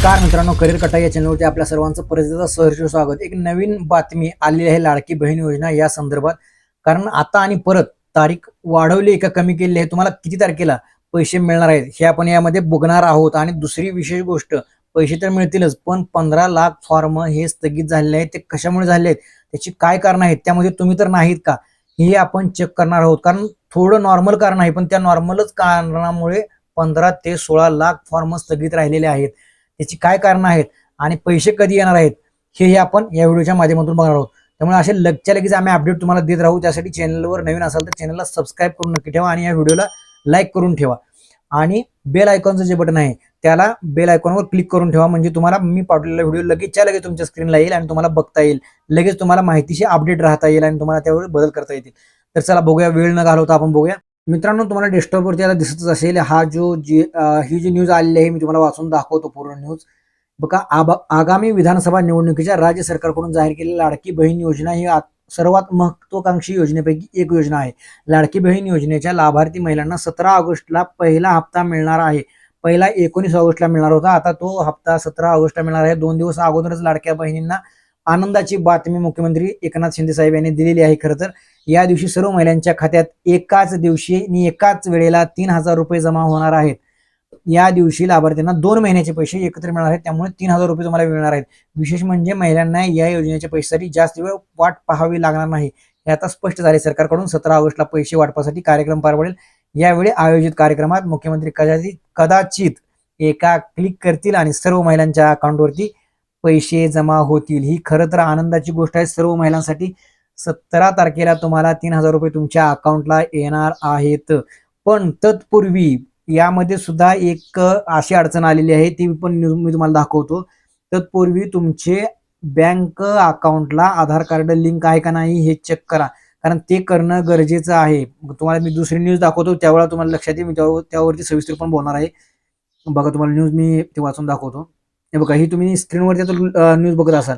नमस्कार मित्रांनो करिअर कटा या चॅनलवरती आपल्या सर्वांचं परिस्थितीचं सहर्ष स्वागत. एक नवीन बातमी आलेली आहे लाडकी बहीण योजना या संदर्भात. कारण आता आणि परत तारीख वाढवली का कमी केली आहे तुम्हाला किती तारखेला पैसे मिळणार आहेत हे आपण यामध्ये बघणार आहोत. आणि दुसरी विशेष गोष्ट पैसे तर मिळतीलच पण पंधरा लाख फॉर्म हे स्थगित झालेले आहेत. ते कशामुळे झाले आहेत? त्याची काय कारण आहेत? त्यामध्ये तुम्ही तर नाहीत का? हे आपण चेक करणार आहोत. कारण थोडं नॉर्मल कारण आहे पण त्या नॉर्मलच कारणामुळे पंधरा ते सोळा लाख फॉर्म स्थगित राहिलेले आहेत. त्याची काय कारण आहेत आणि पैसे कधी येणार आहेत हे हे आपण या व्हिडिओच्या माध्यमातून बघणार आहोत. त्यामुळे असे लगच्या लगेच आम्ही अपडेट तुम्हाला देत राहू. त्यासाठी चॅनलवर नवीन असाल तर चॅनलला सबस्क्राईब करून नक्की ठेवा आणि या व्हिडिओला लाईक करून ठेवा. आणि बेल आयकॉनचं जे बटन आहे त्याला बेल आयकॉनवर क्लिक करून ठेवा. म्हणजे तुम्हाला मी पाठवलेला व्हिडिओ लगेचच्या लगेच तुमच्या स्क्रीनला येईल आणि तुम्हाला बघता येईल. लगेच तुम्हाला माहितीशी अपडेट राहता येईल आणि तुम्हाला त्यावर बदल करता येतील. तर चला बघूया वेळ न घालवता आपण बघूया. मित्रांनो तुम्हाला डेस्कटॉपवरती आता दिसतच असेल हा जो जी ही जी न्यूज आलेली आहे मी तुम्हाला वाचून दाखवतो पूर्ण न्यूज बघा आबा- आगामी विधानसभा निवडणुकीच्या राज्य सरकारकडून जाहीर केलेली लाडकी बहीण योजना ही सर्वात महत्वाकांक्षी योजनेपैकी एक योजना आहे. लाडकी बहीण योजनेच्या लाभार्थी महिलांना सतरा ऑगस्टला पहिला हप्ता मिळणार आहे. पहिला एकोणीस ऑगस्टला मिळणार होता आता तो हप्ता सतरा ऑगस्टला मिळणार आहे. दोन दिवस अगोदरच लाडक्या बहिणींना आनंदाची बातमी मुख्यमंत्री एकनाथ शिंदे साहेब यांनी दिलेली आहे खरं तर. या दिवशी सर्व महिलांच्या खात्यात एकाच दिवशी आणि एकाच वेळेला तीन हजार रुपये जमा होणार आहेत. या दिवशी लाभार्थ्यांना दोन महिन्याचे पैसे एकत्र मिळणार आहेत. त्यामुळे तीन हजार रुपये तुम्हाला मिळणार आहेत. विशेष म्हणजे महिलांना या योजनेच्या पैशासाठी जास्त वेळ वाट पाहावी लागणार नाही. हे आता स्पष्ट झाले. सरकारकडून सतरा ऑगस्टला पैसे वाटपासाठी कार्यक्रम पार पडेल. यावेळी आयोजित कार्यक्रमात मुख्यमंत्री कदाचित कदाचित एका क्लिक करतील आणि सर्व महिलांच्या अकाउंटवरती पैसे जमा होतील. ही खरं तर आनंदाची गोष्ट आहे. सर्व महिलांसाठी सतरा तारखेला तुम्हाला तीन हजार रुपये तुमच्या अकाउंटला येणार आहेत. पण तत्पूर्वी यामध्ये सुद्धा एक अशी अडचण आलेली आहे. ती पण न्यूज मी तुम्हाला दाखवतो. तत्पूर्वी तुमचे बँक अकाउंटला आधार कार्ड लिंक आहे का नाही हे चेक करा. कारण ते करणं गरजेचं आहे. तुम्हाला मी दुसरी न्यूज दाखवतो. त्यावेळेला तुम्हाला लक्षात येईल. मी त्यावरती सविस्तर पण बोलणार आहे. बघा तुम्हाला न्यूज मी ते वाचून दाखवतो. हे बघा ही तुम्ही स्क्रीनवरती आता न्यूज बघत असाल.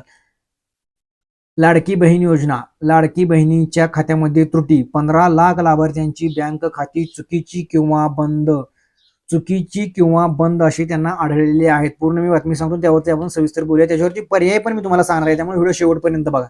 लाडकी बहीण योजना. लाडकी बहिणीच्या खात्यामध्ये त्रुटी. पंधरा लाख लाभार्थ्यांची बँक खाती चुकीची किंवा बंद. चुकीची किंवा बंद अशी त्यांना आढळलेली आहेत. पूर्ण मी बातमी सांगतो त्यावरती आपण सविस्तर बोलूया. त्याच्यावरती पर्याय पण मी तुम्हाला सांगणार आहे त्यामुळे व्हिडिओ शेवटपर्यंत बघा.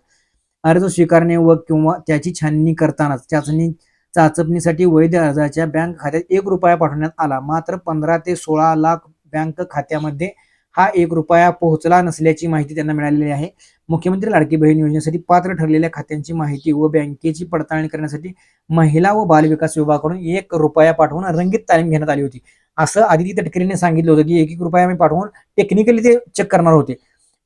अर्ज स्वीकारणे व किंवा त्याची छाननी करतानाच चाचणी चाचपणीसाठी वैध अर्जाच्या बँक खात्यात एक रुपया पाठवण्यात आला. मात्र पंधरा ते सोळा लाख बँक खात्यामध्ये हा एक रुपया पोहोचला नसल्याची माहिती त्यांना मिळालेली आहे. मुख्यमंत्री लाडकी बहीण योजनेसाठी पात्र ठरलेल्या खात्यांची माहिती व बँकेची पडताळणी करण्यासाठी महिला व बालविकास विभागाकडून एक रुपया पाठवून रंगीत तालीम घेण्यात आली होती. असं आदिती तटकरेने सांगितलं होतं की एक एक रुपया आम्ही पाठवून टेक्निकली ते चेक करणार होते.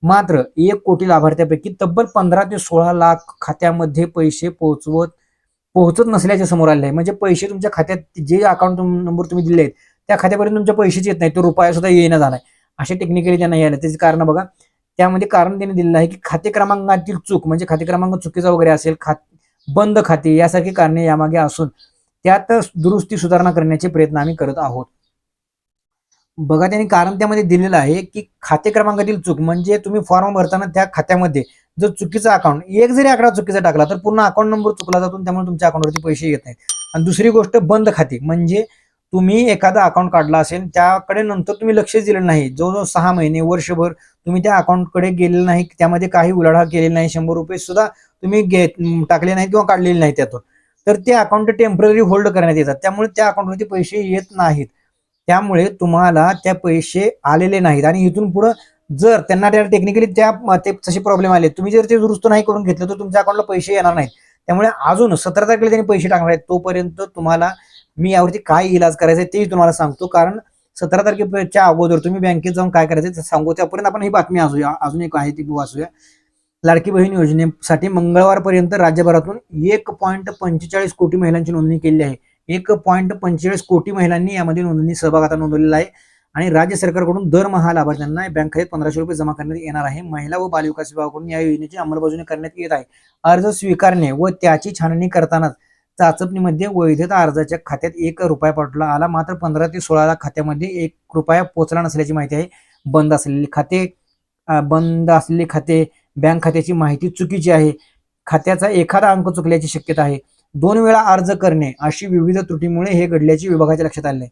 मात्र एक कोटी लाभार्थ्यापैकी तब्बल पंधरा ते सोळा लाख खात्यामध्ये पैसे पोहोचवत पोहोचत नसल्याचे समोर आले आहे. म्हणजे पैसे तुमच्या खात्यात जे अकाउंट नंबर तुम्ही दिले आहेत त्या खात्यापर्यंत तुमच्या पैसेच येत नाही तो रुपया सुद्धा येणं झालाय. असे टेक्निकली त्यांना यायला त्याचे कारण बघा त्यामध्ये कारण त्यांनी दिलेलं आहे की खाते क्रमांकातील चूक म्हणजे खाते क्रमांक चुकीचा वगैरे असेल खात बंद खाते यासारखी कारणे यामागे असून त्यात दुरुस्ती सुधारणा करण्याचे प्रयत्न आम्ही करत आहोत. बघा त्यांनी कारण त्यामध्ये दिलेलं आहे की खाते क्रमांकातील चूक म्हणजे तुम्ही फॉर्म भरताना त्या खात्यामध्ये जर चुकीचा अकाउंट एक जरी आकडा चुकीचा टाकला तर पूर्ण अकाउंट नंबर चुकला जातो आणि त्यामुळे तुमच्या अकाउंटवरती पैसे येत नाहीत. आणि दुसरी गोष्ट बंद खाते म्हणजे तुम्ही एखादा अकाउंट काढला असेल त्याकडे नंतर तुम्ही लक्ष दिलं नाही. जवळजवळ सहा महिने वर्षभर तुम्ही त्या अकाउंटकडे गेलेलं नाही त्यामध्ये काही उलाढाल केलेली नाही शंभर रुपये सुद्धा तुम्ही घेत टाकले नाही किंवा काढलेले नाही त्यातून. तर ते अकाउंट टेंपररी होल्ड करण्यात येतात. त्यामुळे त्या अकाउंटवरती पैसे येत नाहीत. त्यामुळे तुम्हाला त्या पैसे आलेले नाहीत. आणि इथून पुढं जर त्यांना त्या टेक्निकली त्या ते तसे प्रॉब्लेम आले तुम्ही जर ते दुरुस्त नाही करून घेतलं तर तुमच्या अकाउंटला पैसे येणार नाहीत. त्यामुळे अजून सतरा तारखेला त्यांनी पैसे टाकणार आहेत तोपर्यंत तुम्हाला मी यावरती काय इलाज करायचा आहे तेही तुम्हाला सांगतो. कारण सतरा तारखेच्या अगोदर तुम्ही बँकेत जाऊन काय करायचं सांगू. त्यापर्यंत आपण ही बातमी असूया अजून एक आहे ती वाचूया. लाडकी बहीण योजनेसाठी मंगळवारपर्यंत राज्यभरातून एक पॉईंट पंचेचाळीस कोटी महिलांची नोंदणी केली आहे. एक पॉईंट पंचेचाळीस कोटी महिलांनी यामध्ये नोंदणी सहभाग आता नोंदवलेला आहे. आणि राज्य सरकारकडून दरमहा लाभार्थ्यांना बँक खात्यात पंधराशे रुपये जमा करण्यात येणार आहे. महिला व बालविकास विभागाकडून या योजनेची अंमलबजावणी करण्यात येत आहे. अर्ज स्वीकारणे व त्याची छाननी करतानाच चाचपणीमध्ये वैधता अर्जाच्या खात्यात एक रुपया पाठवला आला. मात्र पंधरा ते सोळाला खात्यामध्ये एक रुपया पोचला नसल्याची माहिती आहे. बंद असलेले खाते बंद असलेले खाते बँक खात्याची माहिती चुकीची आहे. खात्याचा एखादा अंक चुकल्याची शक्यता आहे. दोन वेळा अर्ज करणे अशी विविध त्रुटीमुळे हे घडल्याची विभागाच्या लक्षात आले आहे.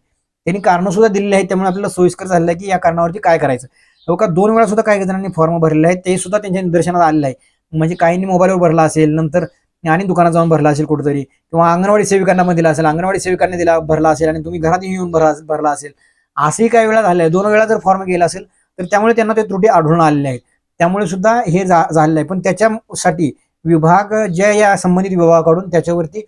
त्यांनी कारणं सुद्धा दिलेली आहेत त्यामुळे आपल्याला सोयीस्कर झालेलं आहे की या कारणावरती काय करायचं. हो का दोन वेळा सुद्धा काही जणांनी फॉर्म भरलेला आहे ते सुद्धा त्यांच्या निदर्शनात आलेलं आहे. म्हणजे काहींनी मोबाईलवर भरला असेल नंतर आणि दुकानात जाऊन भरला असेल कुठेतरी किंवा अंगणवाडी सेविकांना मग दिला असेल अंगणवाडी सेविकांनी दिला भरला असेल आणि तुम्ही घरात येऊन भरला भरला असेल. असंही काही वेळा झालं आहे दोन वेळा जर फॉर्म गेला असेल तर त्यामुळे त्यांना ते त्रुटी आढळून आलेल्या आहेत. त्यामुळे सुद्धा हे झालेलं आहे. पण त्याच्यासाठी विभाग ज्या या संबंधित विभागाकडून त्याच्यावरती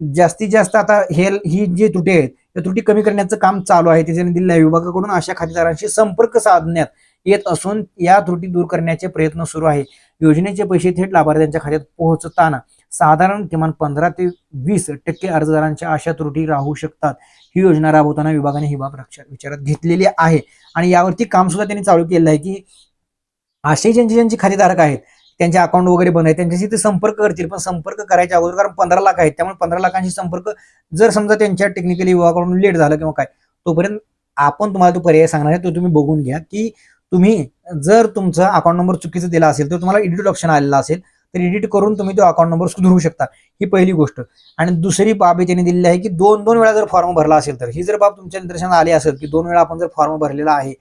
जास्तीत जास्त आता हे ही जी त्रुटी आहेत त्या त्रुटी कमी करण्याचं काम चालू आहे. त्याच्याने दिलेल्या विभागाकडून अशा खातेदारांशी संपर्क साधण्यात येत असून या त्रुटी दूर करण्याचे प्रयत्न सुरू आहे. योजनेचे पैसे थेट लाभार्थ्यांच्या खात्यात पोहोचताना साधारण किमान पंधरा ते वीस टक्के अर्जदारांच्या अशा त्रुटी राहू शकतात. ही योजना राबवताना विभागाने ही बाब लक्षात विचारात घेतलेली आहे. आणि यावरती काम सुद्धा त्यांनी चालू केलेलं आहे की असे ज्यांचे ज्यांचे खातेधारक आहेत त्यांचे अकाउंट वगैरे बंद आहे त्यांच्याशी ते संपर्क करतील. पण संपर्क करायच्या अगोदर कारण पंधरा लाख आहेत त्यामुळे पंधरा लाखांशी संपर्क जर समजा त्यांच्या टेक्निकली विभागाकडून लेट झालं किंवा काय तोपर्यंत आपण तुम्हाला तो पर्याय सांगणार आहे तो तुम्ही बघून घ्या की तुम्ही जर तुमचा अकाउंट नंबर चुकीचा दिला असेल तर तुम्हाला एडिट ऑप्शन आलेला असेल तर एडिट करून तुम्ही तो अकाउंट नंबर सुधारू शकता. ही पहिली गोष्ट. आणि दुसरी बाब त्यांनी दिलेली आहे की दोन दोन वेळा जर फॉर्म भरला असेल तर ही जर बाब तुमच्या निदर्शनात आली असेल की दोन वेळा आपण जर फॉर्म भरलेला आहे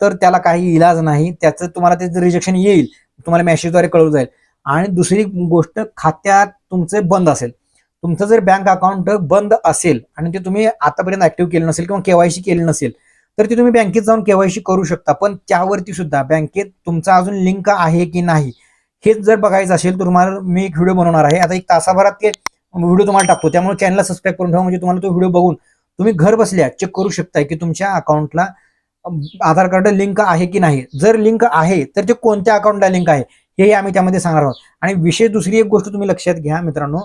तर त्याला काही इलाज नाही त्याचं तुम्हाला त्याचं रिजेक्शन येईल तुम्हाला मेसेजद्वारे कळवलं जाईल. आणि दुसरी गोष्ट खात्यात तुमचं बंद असेल. तुमचं जर बँक अकाउंट बंद असेल आणि ते तुम्ही आतापर्यंत ऍक्टिव्ह केलं नसेल किंवा केवायसी केलं नसेल तर ते तुम्ही बँकेत जाऊन केवायसी करू शकता. पण त्यावरती सुद्धा बँकेत तुमचा अजून लिंक आहे की नाही हेच जर बघायचं असेल तर तुम्हाला मी एक व्हिडिओ बनवणार आहे. आता एक तासाभरात ते व्हिडिओ तुम्हाला टाकतो. त्यामुळे चॅनलला सबस्क्राईब करून ठेवा. म्हणजे तुम्हाला तो व्हिडिओ बघून तुम्ही घर बसल्या चेक करू शकताय की तुमच्या अकाउंटला आधार कार्ड लिंक आहे की नाही. जर लिंक आहे तर ते कोणत्या अकाउंटला लिंक आहे हेही आम्ही त्यामध्ये सांगणार आहोत. आणि विशेष दुसरी एक गोष्ट तुम्ही लक्षात घ्या मित्रांनो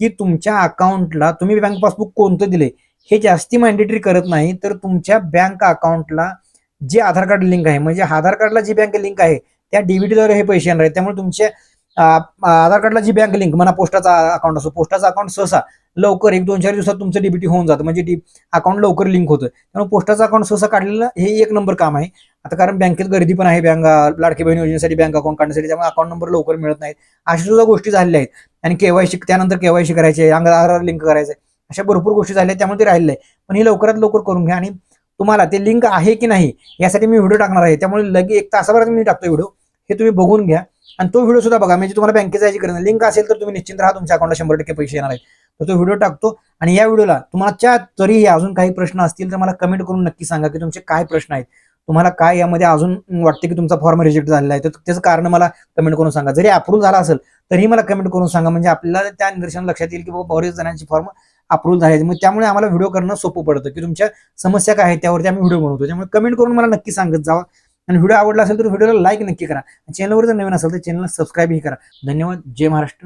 की तुमच्या अकाउंटला तुम्ही बँक पासबुक कोणतं दिले हे जास्ती मॅन्डेटरी करत नाही. तर तुमच्या बँक अकाउंटला जे आधार कार्ड लिंक आहे म्हणजे आधार कार्डला जी बँक लिंक आहे त्या डीबीटीद्वारे हे पैसे येणार आहेत. त्यामुळे तुमच्या आधार कार्डला जी बँक लिंक म्हणा पोस्टाचा अकाउंट असो पोस्टाचा अकाउंट सहसा लवकर एक दोन चार दिवसात तुमचं डीबीटी होऊन जातं. म्हणजे डी अकाउंट लवकर लिंक होतं. त्यामुळे पोस्टाचं अकाउंट सहसा काढलेलं हे एक नंबर काम आहे. आता कारण बँकेत गर्दी पण आहे. बँक लाडकी बहीण योजनेसाठी बँक अकाउंट काढण्यासाठी त्यामुळे अकाउंट नंबर लवकर मिळत नाहीत. अशा सुद्धा गोष्टी झालेल्या आहेत. आणि केवायसी त्यानंतर केवायसी करायची आहे आधार लिंक करायचं. आहे अशा भरपूर गोष्टी झाल्या आहेत. त्यामुळे ते राहिलेलं आहे. पण हे लवकरात लवकर करून घ्या. आणि तुम्हाला ते लिंक आहे की नाही यासाठी मी व्हिडिओ टाकणार आहे. त्यामुळे लगे एक तासाभरात मी टाकतो व्हिडिओ. हे तुम्ही बघून घ्या. आणि तो व्हिडिओ सुद्धा बघा. म्हणजे तुम्हाला बँकेत जायची गरज नाही. लिंक असेल तर तुम्ही निश्चित राहा. तुमच्या अकाउंटला शंभर टक्के पैसे येणार आहेत. तर तो व्हिडिओ टाकतो. आणि या व्हिडिओला तुम्हाला तरीही अजून काही प्रश्न असतील तर मला कमेंट करून नक्की सांगा की तुमचे काय प्रश्न आहेत. तुम्हाला काय यामध्ये अजून वाटते की तुमचा फॉर्म रिजेक्ट झालेला आहे. तर त्याचं कारण मला कमेंट करून सांगा. जरी अप्रूव्ह झाला असेल तरीही मला कमेंट करून सांगा. म्हणजे आपल्याला त्या निदर्शन लक्षात येईल की बाबा बरेच जणांची फॉर्म अप्रूव्ह झाले. मग त्यामुळे आम्हाला व्हिडिओ करणं सोपं पडतं की तुमच्या समस्या काय आहेत त्यावरती आम्ही व्हिडिओ बनवतो. त्यामुळे कमेंट करून मला नक्की सांगत जावा. आणि व्हिडिओ आवडला असेल तर व्हिडिओला लाईक नक्की करा. चॅनलवर जर नवीन असेल तर चॅनलला सबस्क्राईबही करा. धन्यवाद. जय महाराष्ट्र.